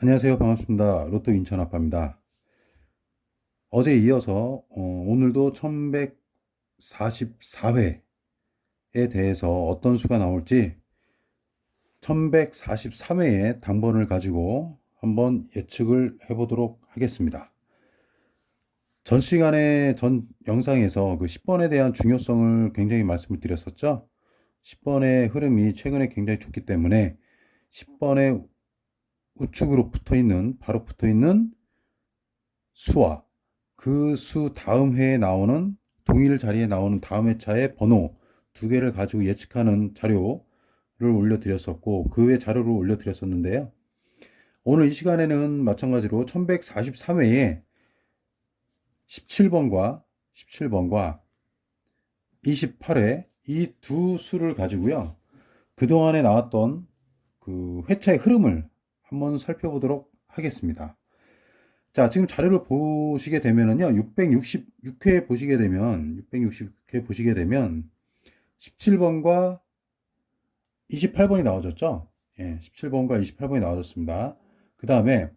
안녕하세요. 반갑습니다. 로또 인천 아빠입니다. 어제 이어서 어, 오늘도 1144회에 대해서 어떤 수가 나올지 1143회의 당번을 가지고 한번 예측을 해보도록 하겠습니다. 전 시간에 전 영상에서 그 10번에 대한 중요성을 굉장히 말씀을 드렸었죠. 10번의 흐름이 최근에 굉장히 좋기 때문에 10번의 우측으로 붙어 있는, 바로 붙어 있는 수와 그 수 다음 회에 나오는 동일 자리에 나오는 다음 회차의 번호 두 개를 가지고 예측하는 자료를 올려드렸었고 그 외 자료를 올려드렸었는데요. 오늘 이 시간에는 마찬가지로 1143회에 17번과 17번과 28회 이 두 수를 가지고요. 그동안에 나왔던 그 회차의 흐름을 한번 살펴보도록 하겠습니다. 자, 지금 자료를 보시게 되면은요, 666회 보시게 되면, 666회 보시게 되면, 17번과 28번이 나와졌죠? 예, 17번과 28번이 나와졌습니다. 그 다음에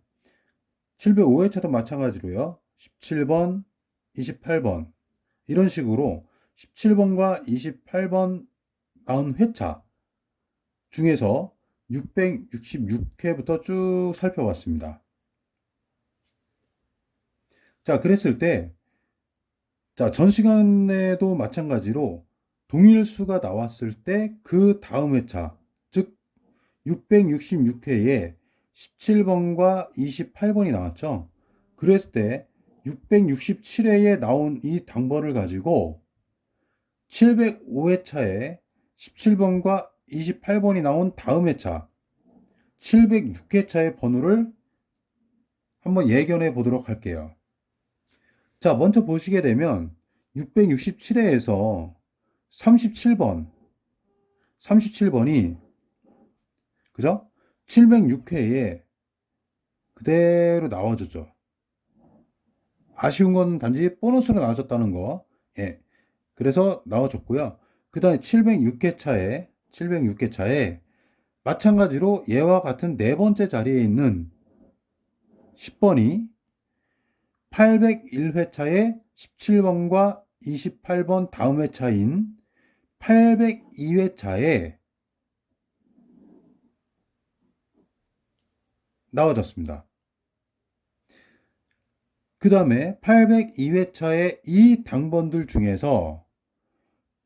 705회차도 마찬가지로요, 17번, 28번, 이런 식으로 17번과 28번 나온 회차 중에서 666회부터 쭉 살펴봤습니다. 자, 그랬을 때, 자, 전 시간에도 마찬가지로 동일 수가 나왔을 때 그 다음 회차, 즉 666회에 17번과 28번이 나왔죠. 그랬을 때 667회에 나온 이 당번을 가지고 705회차에 17번과 28번이 나온 다음 회차 706회차의 번호를 한번 예견해 보도록 할게요. 자, 먼저 보시게 되면 667회에서 37번 37번이 그죠? 706회에 그대로 나와줬죠. 아쉬운 건 단지 보너스로 나와줬다는 거. 예. 그래서 나와줬고요. 그 다음에 706회차에 706회차에 마찬가지로 얘와 같은 네 번째 자리에 있는 10번이 801회차에 17번과 28번 다음 회차인 802회차에 나와졌습니다. 그 다음에 802회차의 이 당번들 중에서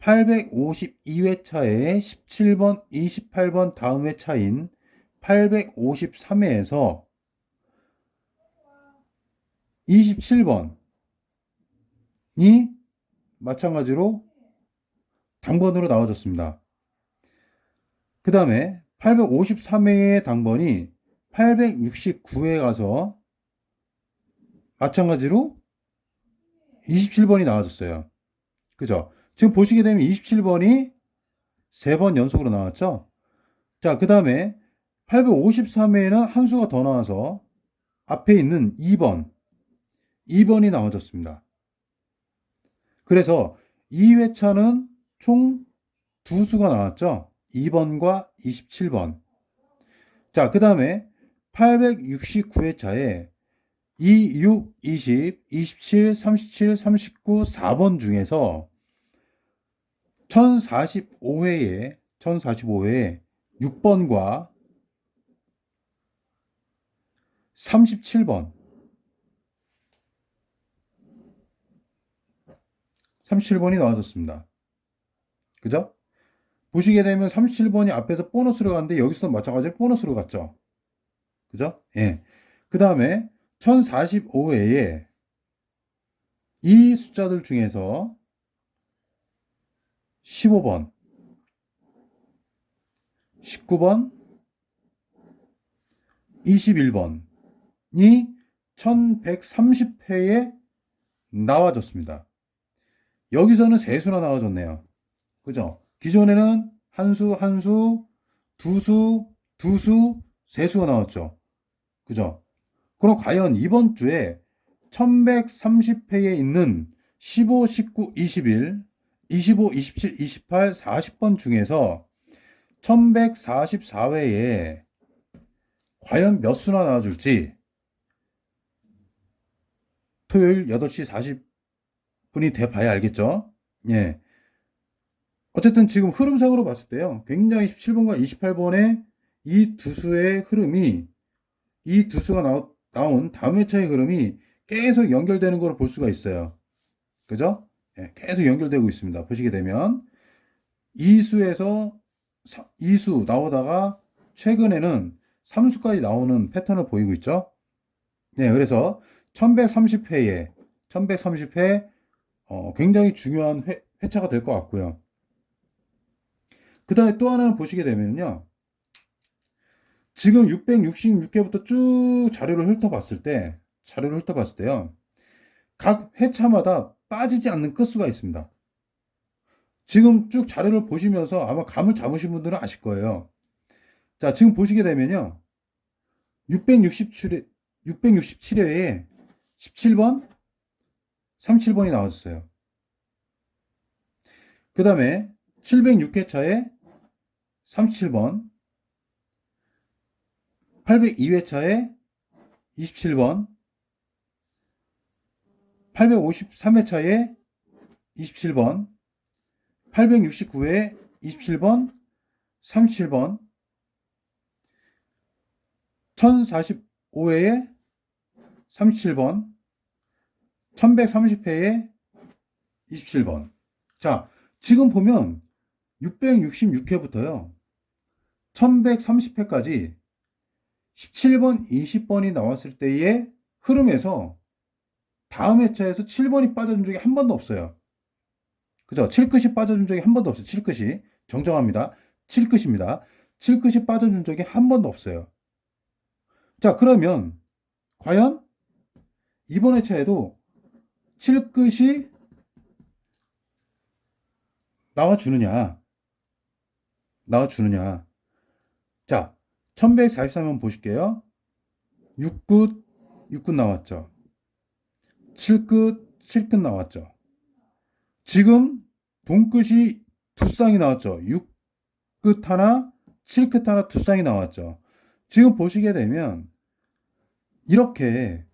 852회차에 17번, 28번 다음 회차인 853회에서 27번이 마찬가지로 당번으로 나와졌습니다. 그 다음에 853회의 당번이 869회에 가서 마찬가지로 27번이 나와졌어요. 그죠? 지금 보시게 되면 27번이 3번 연속으로 나왔죠? 자, 그 다음에 853회에는 한 수가 더 나와서 앞에 있는 2번, 2번이 나와졌습니다. 그래서 2회차는 총 두 수가 나왔죠? 2번과 27번. 자, 그 다음에 869회차에 2, 6, 20, 27, 37, 39, 4번 중에서 1045회에 1045회에 6번과 37번 37번이 나와졌습니다. 그죠? 보시게 되면 37번이 앞에서 보너스로 갔는데 여기서 마찬가지로 보너스로 갔죠. 그죠? 예. 그 다음에 1045회에 이 숫자들 중에서 15번, 19번, 21번이 1130회에 나와졌습니다. 여기서는 세 수나 나와졌네요. 그죠? 기존에는 한 수, 한 수, 두 수, 두 수, 세 수가 나왔죠. 그죠? 그럼 과연 이번 주에 1130회에 있는 15, 19, 21, 25, 27, 28, 40번 중에서 1144회에 과연 몇 수나 나와줄지 토요일 8시 40분이 돼 봐야 알겠죠? 예. 어쨌든 지금 흐름상으로 봤을 때요. 굉장히 17번과 28번의 이 두 수의 흐름이 이 두 수가 나오, 나온 다음 회차의 흐름이 계속 연결되는 걸 볼 수가 있어요. 그죠? 예, 계속 연결되고 있습니다. 보시게 되면 이 수에서 이수 나오다가 최근에는 3수까지 나오는 패턴을 보이고 있죠. 네, 그래서 1130회에 1130회 어, 굉장히 중요한 회, 회차가 될 것 같고요. 그 다음에 또 하나는 보시게 되면요. 지금 666회부터 쭉 자료를 훑어봤을 때, 자료를 훑어봤을 때요. 각 회차마다 빠지지 않는 끝수가 있습니다. 지금 쭉 자료를 보시면서 아마 감을 잡으신 분들은 아실 거예요. 자, 지금 보시게 되면요. 667회, 667회에 17번, 37번이 나왔어요. 그 다음에 706회차에 37번, 802회차에 27번, 853회차에 27번, 869회 27번, 37번, 1045회에 37번, 1130회에 27번. 자, 지금 보면 666회부터요. 1130회까지 17번, 20번이 나왔을 때의 흐름에서 다음 회차에서 7번이 빠져준 적이 한 번도 없어요. 그죠? 7끝이 빠져준 적이 한 번도 없어요. 7끝이. 정정합니다. 7끝입니다. 7끝이 빠져준 적이 한 번도 없어요. 자, 그러면 과연 이번 회차에도 7끝이 나와주느냐? 나와주느냐? 자, 1143번 보실게요. 6끝, 6끝 나왔죠. 7끝, 7끝 나왔죠. 지금 동끝이 두 쌍이 나왔죠. 6끝 하나, 7끝 하나 두 쌍이 나왔죠. 지금 보시게 되면 이렇게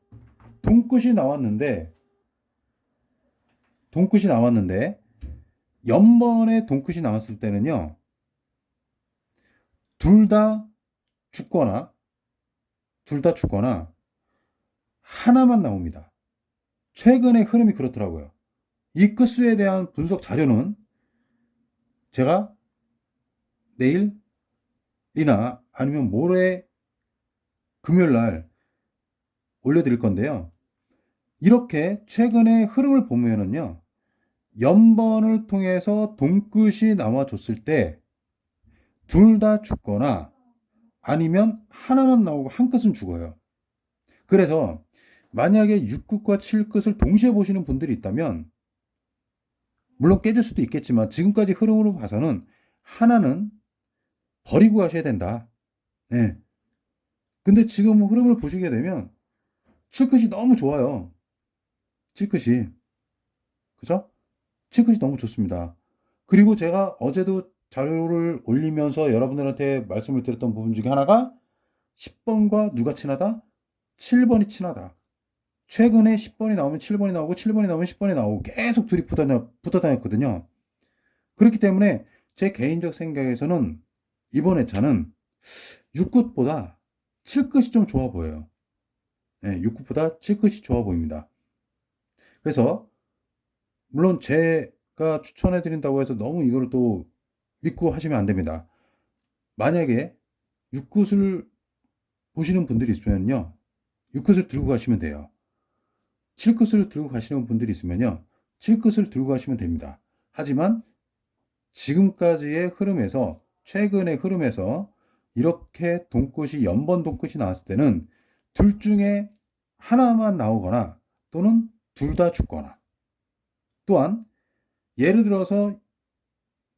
동끝이 나왔는데 동끝이 나왔는데 연번에 동끝이 나왔을 때는요. 둘 다 죽거나 둘 다 죽거나 하나만 나옵니다. 최근의 흐름이 그렇더라고요. 이 끝수에 대한 분석 자료는 제가 내일이나 아니면 모레 금요일 날 올려드릴 건데요. 이렇게 최근의 흐름을 보면은요, 연번을 통해서 동끝이 나와줬을 때, 둘 다 죽거나, 아니면 하나만 나오고 한 끝은 죽어요. 그래서, 만약에 6끝과 7끝을 동시에 보시는 분들이 있다면, 물론 깨질 수도 있겠지만, 지금까지 흐름으로 봐서는 하나는 버리고 가셔야 된다. 네. 근데 지금 흐름을 보시게 되면, 7끝이 너무 좋아요. 7끝이. 그죠? 7끝이 너무 좋습니다. 그리고 제가 어제도 자료를 올리면서 여러분들한테 말씀을 드렸던 부분 중에 하나가 10번과 누가 친하다? 7번이 친하다. 최근에 10번이 나오면 7번이 나오고 7번이 나오면 10번이 나오고 계속 둘이 붙어, 붙어 다녔거든요. 그렇기 때문에 제 개인적 생각에서는 이번 회차는 6끝보다 7끝이 좀 좋아 보여요. 네, 6끝보다 7끝이 좋아 보입니다. 그래서 물론 제가 추천해 드린다고 해서 너무 이걸 또 믿고 하시면 안 됩니다. 만약에 6끝을 보시는 분들이 있으면요. 6끝을 들고 가시면 돼요. 7끝을 들고 가시는 분들이 있으면요. 7끝을 들고 가시면 됩니다. 하지만 지금까지의 흐름에서 최근의 흐름에서 이렇게 동끝이 연번 동끝이 나왔을 때는 둘 중에 하나만 나오거나 또는 둘 다 죽거나 또한 예를 들어서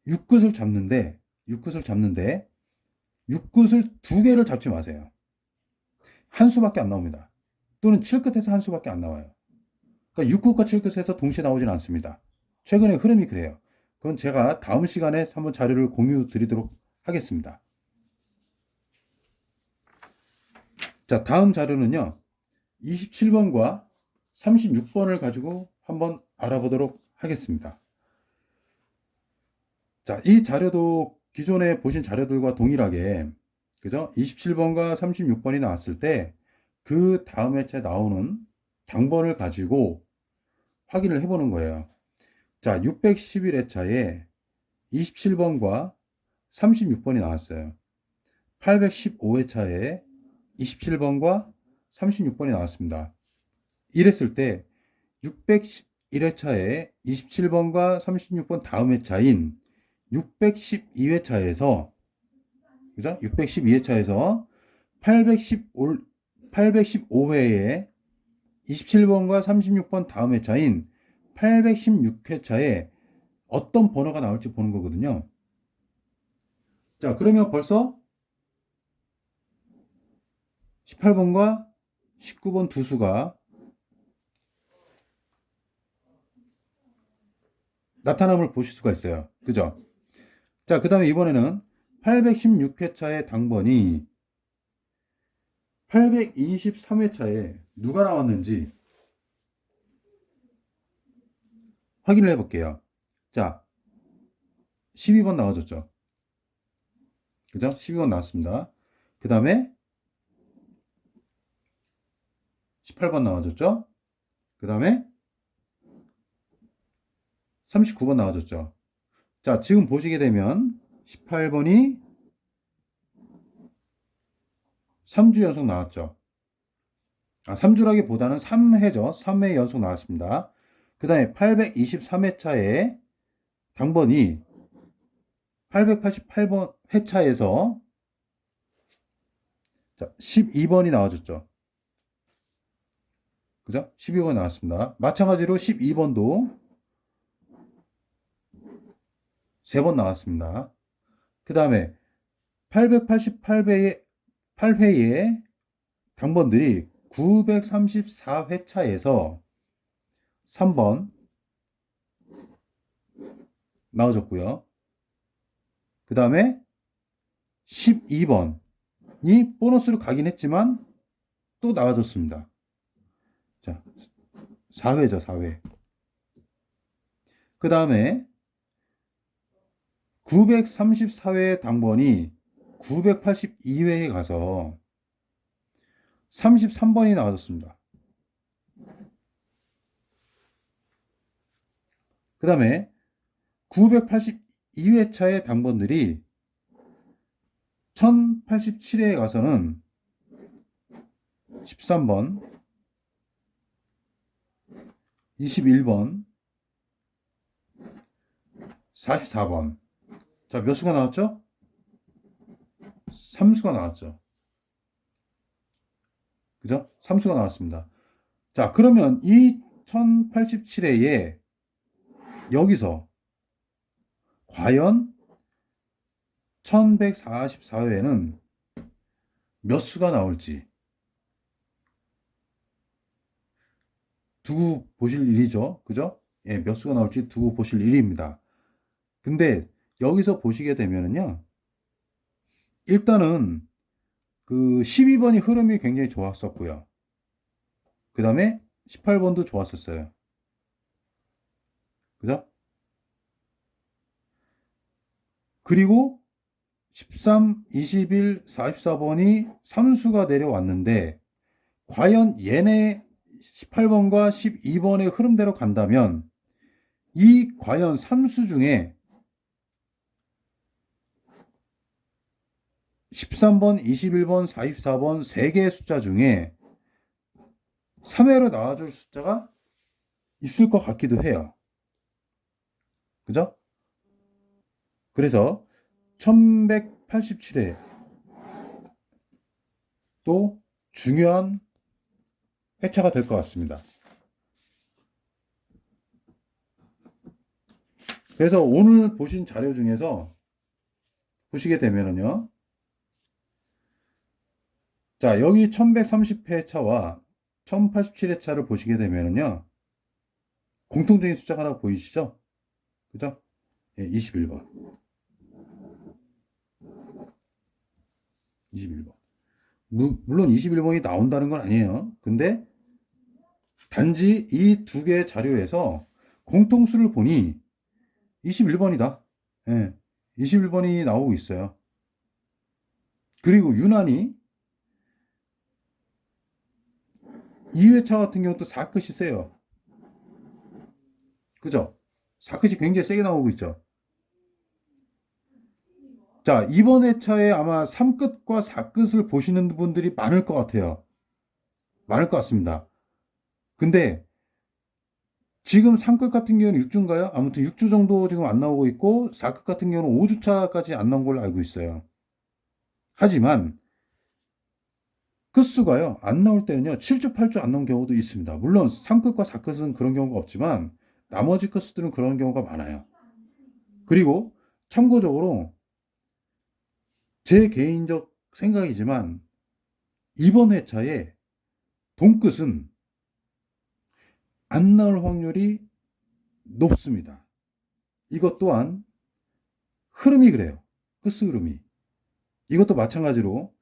6끝을 잡는데 6끝을 잡는데 6끝을 두 개를 잡지 마세요. 한 수밖에 안 나옵니다. 또는 7끝에서 한 수밖에 안 나와요. 그러니까 6끝과 7끝에서 동시에 나오지는 않습니다. 최근의 흐름이 그래요. 그건 제가 다음 시간에 한번 자료를 공유 드리도록 하겠습니다. 자, 다음 자료는요. 27번과 36번을 가지고 한번 알아보도록 하겠습니다. 자, 이 자료도 기존에 보신 자료들과 동일하게 그죠? 27번과 36번이 나왔을 때 그 다음 회차에 나오는 당번을 가지고 확인을 해보는 거예요. 자, 611회차에 27번과 36번이 나왔어요. 815회차에 27번과 36번이 나왔습니다. 이랬을 때 611회차에 27번과 36번 다음 회차인 612회차에서 그죠? 612회차에서 815, 815회에 27번과 36번 다음 회차인 816회차에 어떤 번호가 나올지 보는 거거든요. 자, 그러면 벌써 18번과 19번 두 수가 나타남을 보실 수가 있어요. 그죠? 자, 그 다음에 이번에는 816회차의 당번이 823회차에 누가 나왔는지 확인을 해볼게요. 자, 12번 나와줬죠. 그죠? 12번 나왔습니다. 그 다음에 18번 나와줬죠? 그 다음에 39번 나와줬죠? 자, 지금 보시게 되면 18번이 3주 연속 나왔죠. 아, 3주라기보다는 3회죠. 3회 연속 나왔습니다. 그 다음에 823회차에 당번이 888번 회차에서 자, 12번이 나와줬죠. 그죠? 12번 나왔습니다. 마찬가지로 12번도 3번 나왔습니다. 그 다음에 888회에 8회에 당번들이 934회차에서 3번 나와줬고요. 그 다음에 12번이 보너스로 가긴 했지만 또 나와줬습니다. 자, 4회죠, 4회. 그 다음에 934회 당번이 982회에 가서 33번이 나와줬습니다. 그 다음에 982회차의 당번들이 1087회에 가서는 13번, 21번, 44번. 자, 몇 수가 나왔죠? 3수가 나왔죠. 그죠? 3수가 나왔습니다. 자, 그러면 이 1087회에 여기서 과연 1144회에는 몇 수가 나올지 두고 보실 일이죠. 그죠? 예, 몇 수가 나올지 두고 보실 일입니다. 근데 여기서 보시게 되면은요. 일단은 그 12번이 흐름이 굉장히 좋았었고요. 그 다음에 18번도 좋았었어요. 그죠? 그리고 13, 21, 44번이 3수가 내려왔는데 과연 얘네 18번과 12번의 흐름대로 간다면 이 과연 3수 중에 13번, 21번, 44번 3개의 숫자 중에 3회로 나와줄 숫자가 있을 것 같기도 해요. 그죠? 그래서 1187회 또 중요한 회차가 될 것 같습니다. 그래서 오늘 보신 자료 중에서 보시게 되면은요. 자, 여기 1130회차와 1087회차를 보시게 되면은요. 공통적인 숫자가 하나 보이시죠? 그죠? 예, 21번. 21번. 무- 물론 21번이 나온다는 건 아니에요. 근데 단지 이 두 개의 자료에서 공통수를 보니 21번이다. 예. 21번이 나오고 있어요. 그리고 유난히 2회차 같은 경우도 사끝이 세요. 그죠? 사끝이 굉장히 세게 나오고 있죠. 자, 이번 회차에 아마 3끝과 4끝을 보시는 분들이 많을 것 같아요. 많을 것 같습니다. 근데 지금 3끝 같은 경우는 6주인가요? 아무튼 6주 정도 지금 안 나오고 있고 4끝 같은 경우는 5주차까지 안 나온 걸로 알고 있어요. 하지만 끝수가요. 안 나올 때는요. 7주, 8주 안 나온 경우도 있습니다. 물론 3끝과 4끝은 그런 경우가 없지만 나머지 끝수들은 그런 경우가 많아요. 그리고 참고적으로 제 개인적 생각이지만 이번 회차에 동끝은 안 나올 확률이 높습니다. 이것 또한 흐름이 그래요. 끝수 흐름이. 이것도 마찬가지로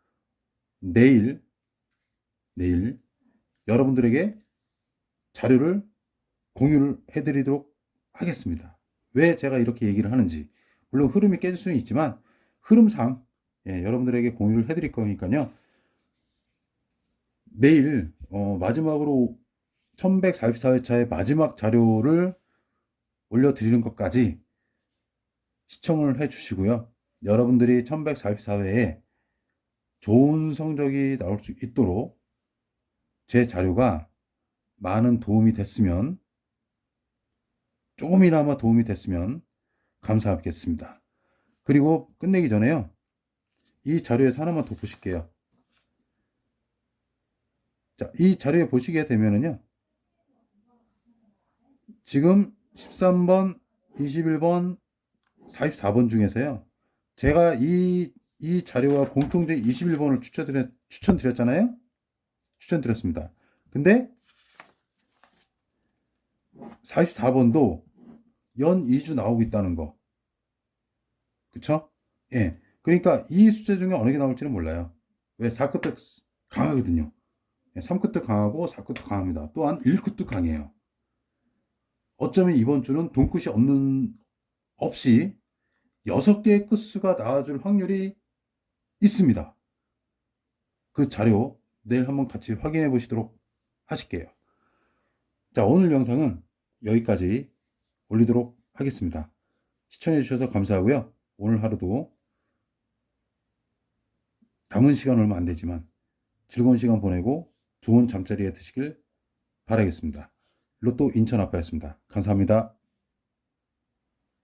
내일, 내일 여러분들에게 자료를 공유를 해드리도록 하겠습니다. 왜 제가 이렇게 얘기를 하는지. 물론 흐름이 깨질 수는 있지만 흐름상 예, 여러분들에게 공유를 해드릴 거니까요. 내일 어, 마지막으로 1144회차의 마지막 자료를 올려드리는 것까지 시청을 해주시고요. 여러분들이 1144회에 좋은 성적이 나올 수 있도록 제 자료가 많은 도움이 됐으면 조금이나마 도움이 됐으면 감사하겠습니다. 그리고 끝내기 전에요. 이 자료에서 하나만 더 보실게요. 자, 이 자료에 보시게 되면은요. 지금 13번, 21번, 44번 중에서요. 제가 이, 이 자료와 공통된 21번을 추천드렸, 추천드렸잖아요. 추천드렸습니다. 근데 44번도 연 2주 나오고 있다는 거. 그쵸? 예. 그러니까 이 숫자 중에 어느 게 나올지는 몰라요. 왜 4끝도 강하거든요. 3끝도 강하고 4끝도 강합니다. 또한 1끝도 강해요. 어쩌면 이번 주는 돈끝이 없는, 없이 6개의 끝수가 나와줄 확률이 있습니다. 그 자료 내일 한번 같이 확인해 보시도록 하실게요. 자, 오늘 영상은 여기까지 올리도록 하겠습니다. 시청해 주셔서 감사하고요. 오늘 하루도 남은 시간 얼마 안 되지만 즐거운 시간 보내고 좋은 잠자리에 드시길 바라겠습니다. 로또 인천 아빠였습니다. 감사합니다.